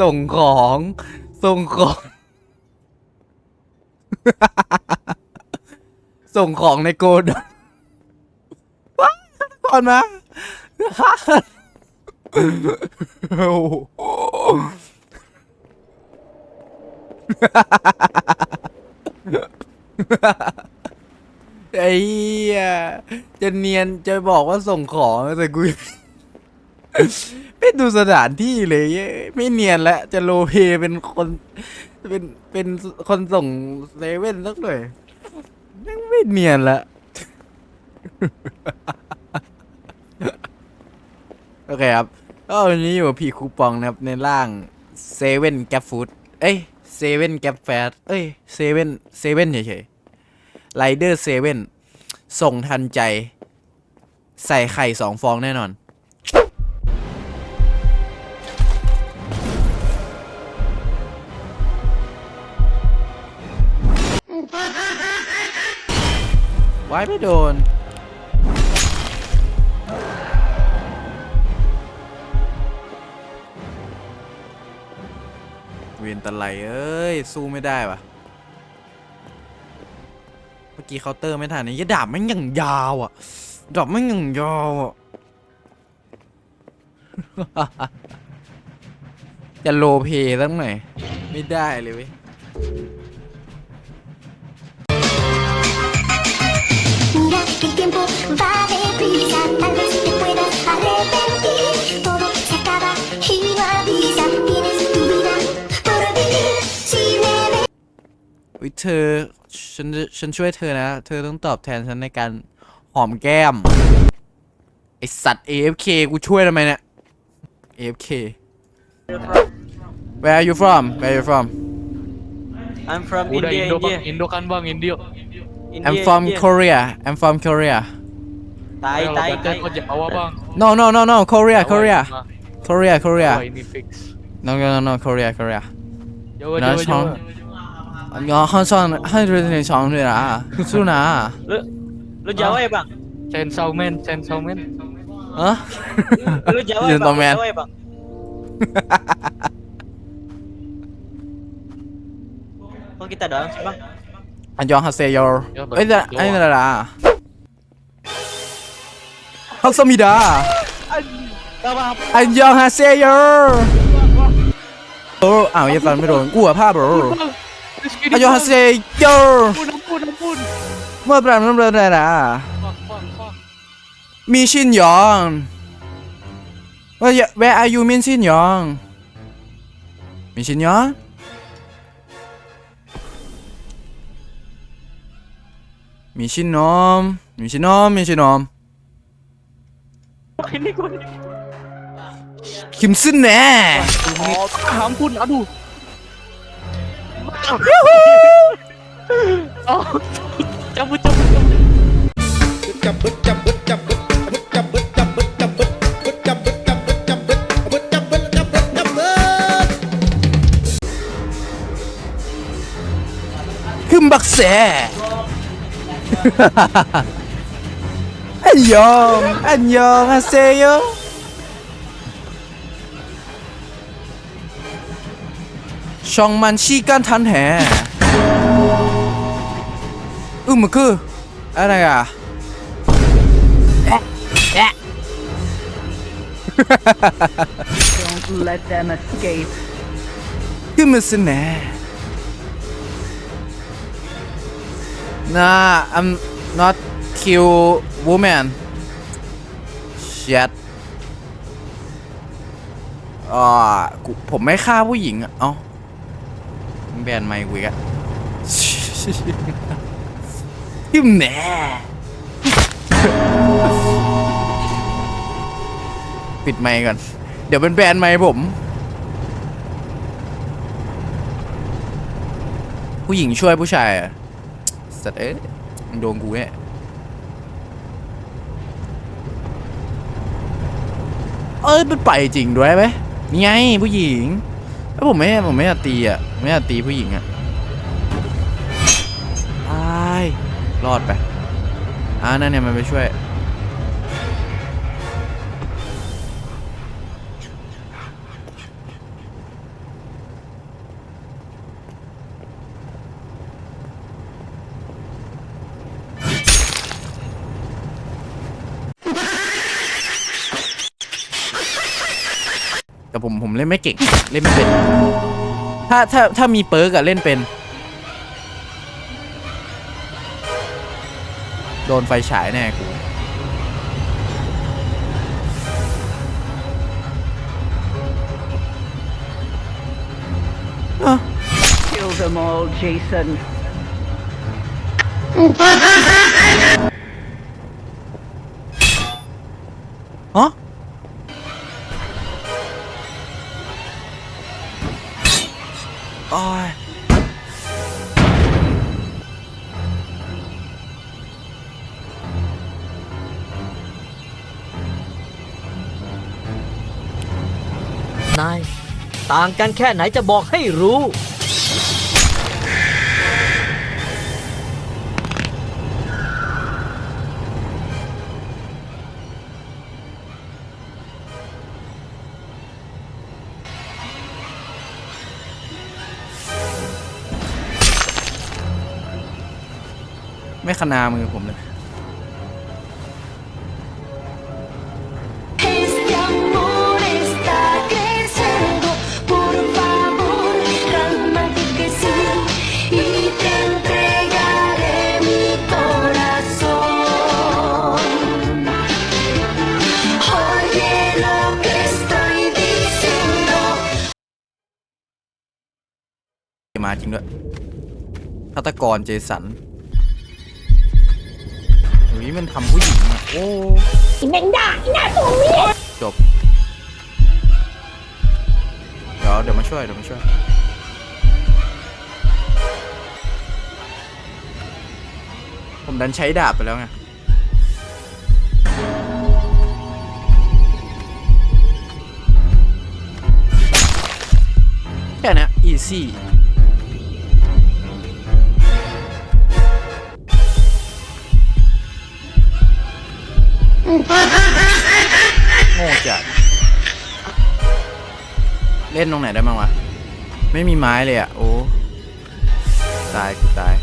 ส่งของส่งของ ส่งของในโกดว้าก่อนมาโอ้โหไอ้เหี้ยจะเนียนจะบอกว่าส่งของแต่กู ดูสถานที่เลย ไม่เนียนแล้วจะโลเพเป็นคนเป็นเป็นคนส่งเซเว่นสักหน่อยยังไม่เนียนละโอเคครับก็วันนี้อยู่กับพี่คูปองนะครับในร่างเซเว่นแก f ฟู้ดเอ้ยเซเว่นแก f แฟดเอ้ยเซเว่นเซเว่นเฉยๆไรเดอร์เซเว่นส่งทันใจ ใส่ไข่สองฟองแน่นอน ไว้ไม่โดน เวียนตะไลเอ้ย สู้ไม่ได้วะเมื่อกี้เคาน์เตอร์ไม่ทันนี่ยดาบแม่งย่างยาวอะ ดาบแม่งย่างยาวอะ จะโลเพสักหน่อย ไม่ได้เลยเว้ย วิเธอ ฉันจะฉันช่วยเธอนะ เธอต้องตอบแทนฉันในการหอมแก้ม ไอสัตว์ AFK กูช่วยทำไมเนี่ย AFK Where are you from Where are you from I'm from Udah India, Indo India. bang, Indo kan bang, Indio. India, I'm from India. Korea I'm from Korea Thai, Ayo, Thai, baca Thai. kok Jawa bang. No no no no Korea Jawa Korea ini mah. Korea Korea Jawa ini fix. No no no no Korea Korea Jawa, Nah, Jawa, Chong. Jawa. 안녕 항상 하늘을 정리라 수나 Lu Jawa ya bang? Chainsaw Man, Chainsaw Man. Hah? Lu Jawa ya bang? Jawa ya bang? Kok kita doang sih bang? 안녕 하세 요. 에, 나, 아 니, 나, 나. 감사합니 다. 안녕 하세 요. 어, 아, 얘 사람 이런 우와 파 버. อะภาพบร Rizky อันยองฮาเซโย Ampun, ampun, ampun. เมื่อปรามน้ำเรือได้ละ Fuck, fuck, fuck. มีชินยองว่า where are you มินชินยองมีชินยองมีชินนอมมีชินนอมมีชินนอม Ini gua nih. คิมซึนแน่ Oh, 금박세 안녕 안녕하세요. ช่องมันชี้กันทันแหอืมมันคืออะไรอะคือมันสินะนะ I'm not kill woman shit อ่าผมไม่ฆ่าผู้หญิงอะ เอ้า แบนไม่กูอีกอะฮิมแหน่ปิดไมค์ก่อน เดี๋ยวเป็นแบนไมค์ผม ผู้หญิงช่วยผู้ชายอะสัตว์เอ้ยมึงโดนกูแน่เอ้ยมันไปจริงด้วยไหมนี่ไงผู้หญิง แล้วผมไม่ผมไม่อยากตีอะไม่อยากตีผู้หญิงอะตายรอดไปอ่านั่นเนี่ยมันไปช่วย แต่ผมผมเล่นไม่เก่ง เล่นไม่เป็น ถ้าถ้าถ้ามีเปิร์กอะเล่นเป็น โดนไฟฉายแน่กู Kill them all, Jason. ฮะ ต่างกันแค่ไหนจะบอกให้รู้ ไม่ขนามือผมเลยาตกรเจสันเฮ้ยมันทำผู้หญิงอะโอ้แมงดาหน้าตัวเมียจบ เดี๋ยวเดี๋ยวมาช่วยเดี๋ยวมาช่วย ผมดันใช้ดาบไปแล้วไงแค่เนี้ย easy โง่จัด เล่นตรงไหนได้บ้างวะ ไม่มีไม้เลยอะ โอ้ ตายกูตาย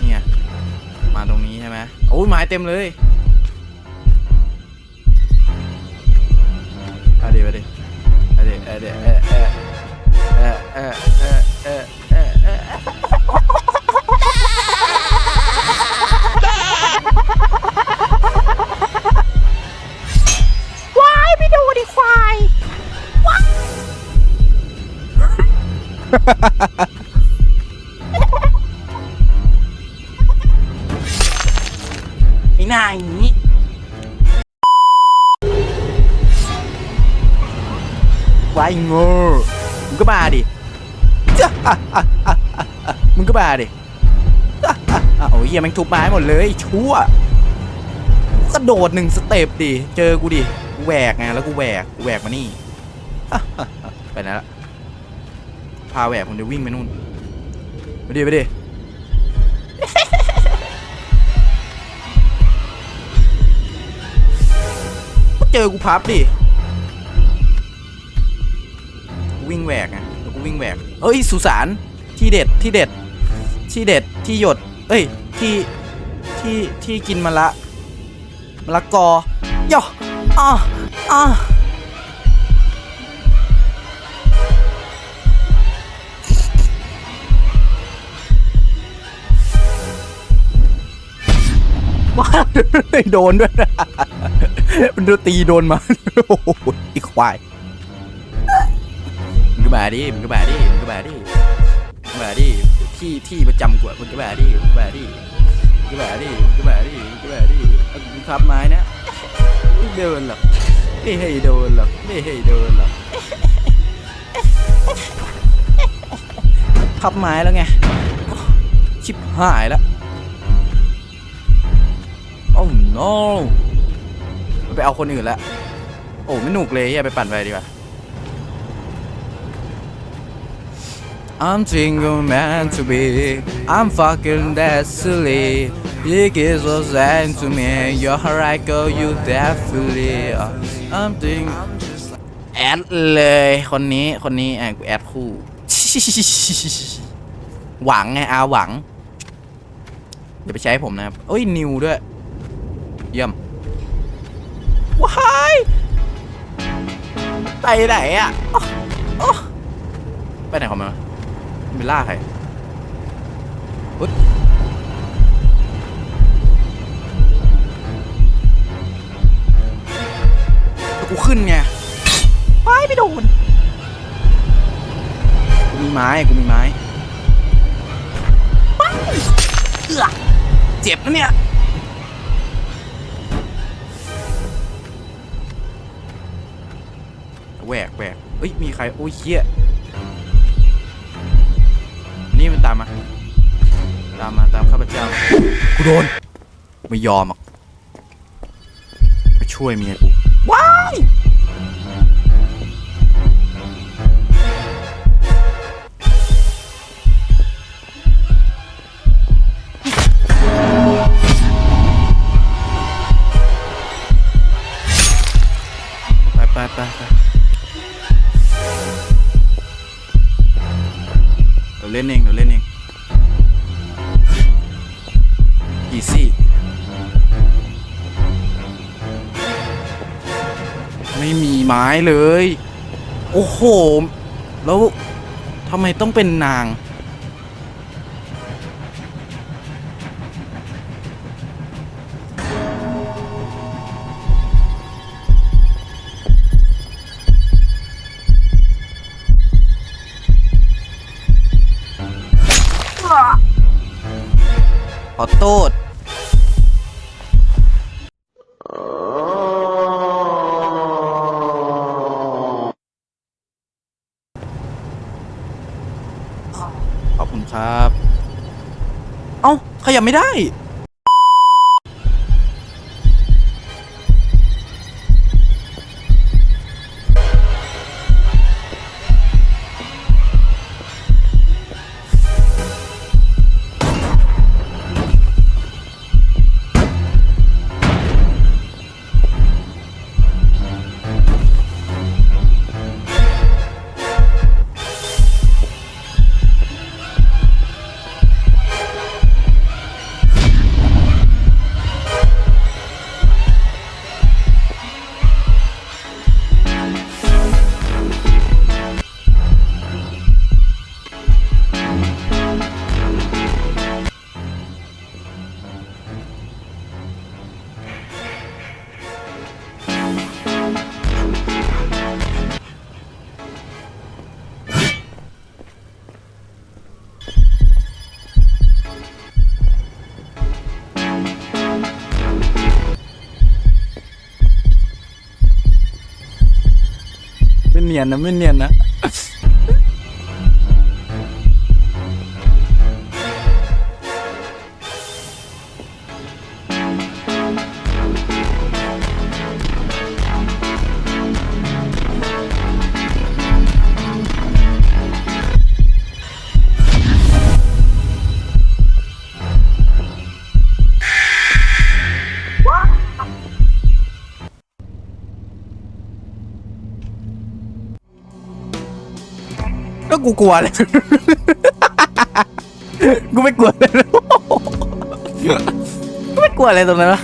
เนี่ย มาตรงนี้ใช่ไหมโอ้ยไม้เต็มเลยเอาดิเอาดิเอาดิเอาดิเออเออเออเออเออเอ วายโง่มึงก็มาดิมึงก็มาดิโอ้ยเหี้ยแม่งทุบไม้หมดเลยชั่วกระโดดหนึ่งสเต็ปดิ เจอกูดิกูแหวกไงแล้วกูแหวกกูแหวกมานี่ไปไหนละพาแหวกผมจะวิ่งไปนู่นไปดิไปดิเจอกูพับดิ วิ่งแหวกไงแล้วกูวิ่งแหวกเอ้ยสุสานที่เด็ดที่เด็ด ที่เด็ดที่หยด เอ้ยที่ที่ที่กินมะละมะละกอย่ออะอะว้าโดนด้วยนะมันโดนตีโดนมาโอ้โหอีควาย ก็มาดิมึงก็มาดิมึงก็มาดิมึงมาดิที่ที่ประจำกว่ามึงก็มาดิมึงก็มาดิมึงก็มาดิมึงก็มาดิมึงก็มาดิเอากูพับไม้นะไม่โดนหรอกไม่ให้โดนหรอกไม่ให้โดนหรอกพับไม้แล้วไงชิบหายแล้วโอ้ no มันไปเอาคนอื่นละโอ้ไม่หนุกเลยอย่าไปปั่นไปดีกว่า I'm single man to be I'm fucking that silly You give so sad to me You're right girl you definitely I'm think แอดเลยคนนี้คนนี้อะกูแอดคู่ หวังไงอาหวังเดี๋ยวไปใช้ผมนะครับเอ้ยนิวด้วย เยี่ยมว้ายไปไหนอะอ๊ะไปไหนของมัน ไปล่าใครอุ๊ยกูขึ้นไงไปไม่โดน กูมีไม้ กูมีไม้ไปเอือเจ็บนะเนี่ยแหวกแหวกเอ้ย มีใคร โอ้ยเฮียามมาตามข้าพเจ้ากูโดนไม่ยอมอะไปช่วยเมียกูว้ายไปไปไปไปเดี๋ยวเล่นเองเดี๋ยวเล่นเอง อีซี่ไม่มีไม้เลย โอ้โห แล้วทำไมต้องเป็นนาง อโทษขอบคุณครับ เอ้า ขยับไม่ได้ เนียนนะไม่เนียนนะ กูกลัวเลย กูไม่กลัวเลยกูไม่กลัวอะไรตรงนั้นวะ